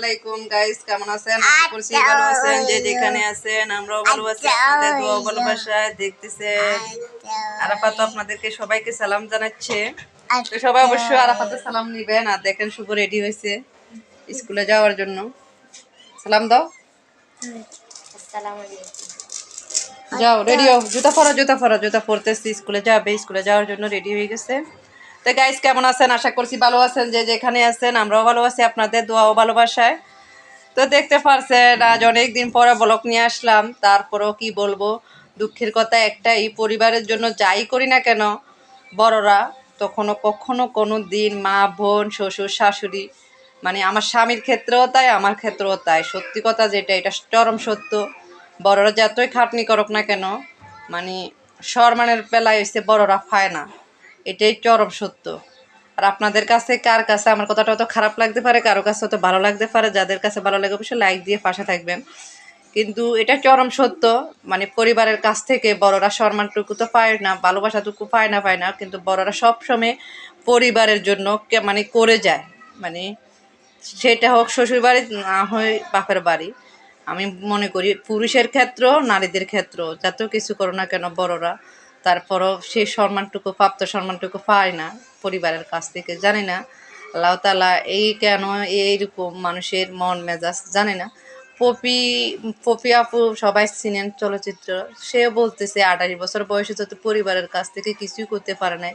আলাইকুম গাইস কেমন আছেন? করছি ভালো আছেন যে যেখানে আছেন আমরাও ভালো আছি আপনাদের দোয়া ভালোবাসায় দেখতেছে। আরাফাত আপনাদেরকে সবাইকে সালাম জানাচ্ছে। তো সবাই অবশ্যই আরাফাতের সালাম নিবেন আর দেখেন শুভ রেডি হয়েছে স্কুলে যাওয়ার জন্য। সালাম দাও। যাও রেডি হও। জুতা পরো জুতা পরো জুতা পরতেছি। স্কুলে যাবে স্কুলে যাওয়ার জন্য রেডি হয়ে গেছে। তো গাইস কেমন আছেন? আশা করছি ভালো আছেন। যে যেখানে আছেন, আমরাও ভালো আছি, আপনাদের দোয়া ও ভালোবাসায়। তো দেখতে পারছেন, আজ অনেক দিন পরে ব্লক নিয়ে আসলাম। তারপরেও কি বলব, দুঃখের কথা একটাই, পরিবারের জন্য যাই করি না কেন, বড়রা তখনও কখনো কোনো দিন মা, বোন, শ্বশুর, শাশুড়ি মানে আমার স্বামীর ক্ষেত্রেও তাই, আমার ক্ষেত্রেও তাই। সত্যি কথা যেটা, এটা চরম সত্য। বড়রা যতই খাটনি করুক না কেন মানে সম্মানের বেলায় হচ্ছে বড়রা পায় না। এটাই চরম সত্য। আর আপনাদের কাছে কার কাছে? আমার কথাটা অত খারাপ লাগতে পারে, কারও কাছে অত ভালো লাগতে পারে। যাদের কাছে ভালো লাগে অবশ্যই লাইক দিয়ে পাশে থাকবেন। কিন্তু এটা চরম সত্য। মানে পরিবারের কাছ থেকে বড়রা সম্মানটুকু তো পায় না, ভালোবাসাটুকু পায় না পায় না। কিন্তু বড়রা সবসময় পরিবারের জন্য মানে করে যায়। মানে সেটা হোক শ্বশুর বাড়ি না হয় বাপের বাড়ি। আমি মনে করি পুরুষের ক্ষেত্র, নারীদের ক্ষেত্র, যত কিছু করো না কেন বড়রা তারপরও সেই সম্মানটুকু প্রাপ্ত সম্মানটুকু পায় না পরিবারের কাছ থেকে, জানি না। আল্লাহ তালা এই কেন এইরকম মানুষের মন মেজাজ জানে না। পপি পপি আপু সবাই চিনেন চলচ্চিত্র সে বলতেছে আঠাশ বছর বয়সে যত পরিবারের কাছ থেকে কিছুই করতে পারে নাই।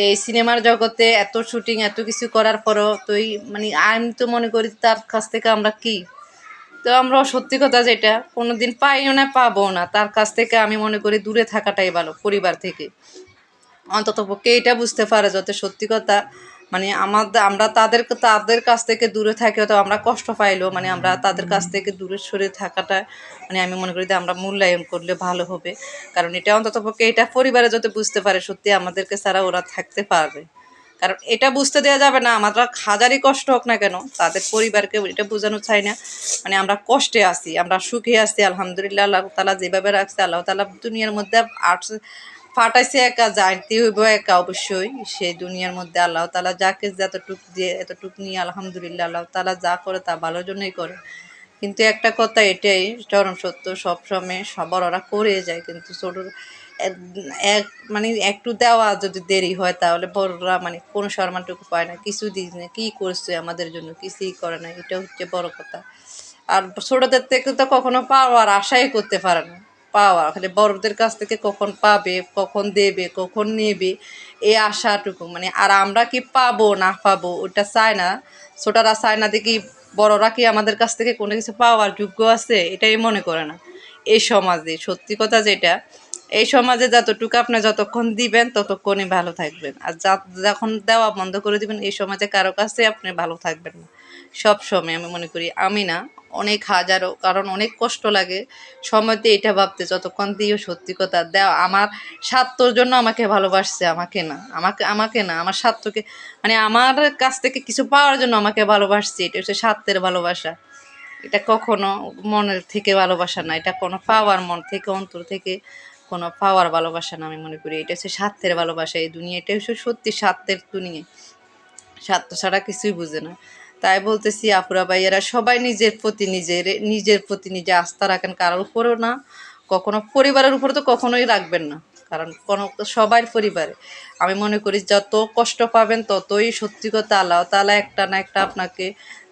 এই সিনেমার জগতে এত শুটিং, এত কিছু করার পরও তুই মানে আমি তো মনে করি তার কাছ থেকে আমরা কি তো আমরা সত্যি কথা যেটা কোনোদিন পাইও না পাবো না। তার কাছ থেকে আমি মনে করি দূরে থাকাটাই ভালো পরিবার থেকে। অন্তত পক্ষে এটা বুঝতে পারে যাতে সত্যি কথা মানে আমাদের আমরা তাদের তাদের কাছ থেকে দূরে থাকি হয়তো আমরা কষ্ট পাইলেও মানে আমরা তাদের কাছ থেকে দূরে সরে থাকাটা মানে আমি মনে করি যে আমরা মূল্যায়ন করলে ভালো হবে। কারণ এটা অন্তত পক্ষে এটা পরিবারে যাতে বুঝতে পারে সত্যি আমাদেরকে ছাড়া ওরা থাকতে পারবে। কারণ এটা বুঝতে দেওয়া যাবে না আমরা হাজারই কষ্ট হোক না কেন, তাদের পরিবারকে এটা বোঝানো চাই না। মানে আমরা কষ্টে আছি, আমরা সুখে আছি, আলহামদুলিল্লাহ আল্লাহ তালা যেভাবে রাখছে, আল্লাহ তালা দুনিয়ার মধ্যে আর্টস ফাটাইছে একা, জানতে হইব একা অবশ্যই, সেই দুনিয়ার মধ্যে আল্লাহ তালা যা যাকে যতটুক দিয়ে, এতটুক নিয়ে আলহামদুলিল্লাহ আল্লাহ তালা যা করে তা ভালোর জন্যই করে। কিন্তু একটা কথা এটাই, চরম সত্য সবসময় ওরা করে যায়, কিন্তু ছোট এক মানে একটু দেওয়া যদি দেরি হয় তাহলে বড়রা মানে কোনো সম্মানটুকু পায় না, কিছু দিন কী করছে আমাদের জন্য, কিছুই করে না, এটা হচ্ছে বড় কথা। আর ছোটদের থেকে তো কখনো পাওয়ার আশাই করতে পারে না পাওয়া খালি বড়দের কাছ থেকে কখন পাবে, কখন দেবে, কখন নেবে, এই আশাটুকু মানে আর আমরা কি পাবো, না পাবো, ওটা চায় না, ছোটরা চায় না দেখি বড়রা কি আমাদের কাছ থেকে কোনো কিছু পাওয়ার যোগ্য আছে, এটাই মনে করে না। এই সমাজে সত্যি কথা যেটা এই সমাজে যতটুকু আপনি যতক্ষণ দিবেন, ততক্ষণই ভালো থাকবেন। আর যখন দেওয়া বন্ধ করে দিবেন, এই সমাজে কারও কাছে আপনি ভালো থাকবেন না। সব সময় আমি মনে করি, আমি না, অনেক হাজারো, কারণ অনেক কষ্ট লাগে। সময়তে এটা ভাবতে, যতক্ষণ দিও সত্যি কথা দেওয়া আমার স্বার্থর জন্য আমাকে ভালোবাসছে, আমাকে না। আমাকে আমাকে না, আমার স্বার্থকে মানে আমার কাছ থেকে কিছু পাওয়ার জন্য আমাকে ভালোবাসছে, এটা হচ্ছে স্বার্থের ভালোবাসা। এটা কখনো মনের থেকে ভালোবাসা না, এটা কোনো পাওয়ার মন থেকে, অন্তর থেকে কোনো পাওয়ার ভালোবাসা না আমি মনে করি। এটা হচ্ছে স্বার্থের ভালোবাসা এই দুনিয়া। এটা হচ্ছে সত্যি স্বার্থের দুনিয়া। স্বার্থ ছাড়া কিছুই বুঝে না। তাই বলতেছি, আপুরা, ভাইয়েরা, সবাই নিজের প্রতি নিজের নিজের প্রতি নিজে আস্থা রাখেন। কারোর উপরেও না, কখনো পরিবারের উপরে তো কখনোই রাখবেন না। কারণ কোনো সবার পরিবারে। আমি মনে করি, যত কষ্ট পাবেন, ততই সত্যি কথা আল্লাহ তালা একটা না একটা আপনাকে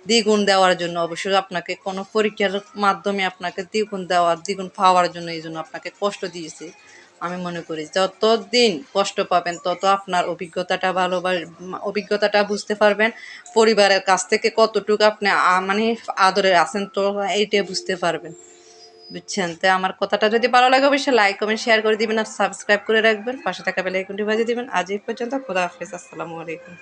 দ্বিগুণ দেওয়ার জন্য অবশ্যই আপনাকে কোনো পরীক্ষার মাধ্যমে আপনাকে দ্বিগুণ দেওয়ার দ্বিগুণ পাওয়ার জন্য এই জন্য আপনাকে কষ্ট দিয়েছে। আমি মনে করি যত দিন কষ্ট পাবেন, তত আপনার অভিজ্ঞতাটা ভালো অভিজ্ঞতাটা বুঝতে পারবেন। পরিবারের কাছ থেকে কতটুকু আপনি মানে আদরে আছেন তো এইটাই বুঝতে পারবেন। বুঝছেন? তো আমার কথাটা যদি ভালো লাগে অবশ্যই লাইক কমেন্ট শেয়ার করে দিবেন আর সাবস্ক্রাইব করে রাখবেন। পাশে থাকা বেলাইকনটি বাজিয়ে দিবেন। আজ এই পর্যন্ত, খোদা হাফেজ, আসসালামু আলাইকুম।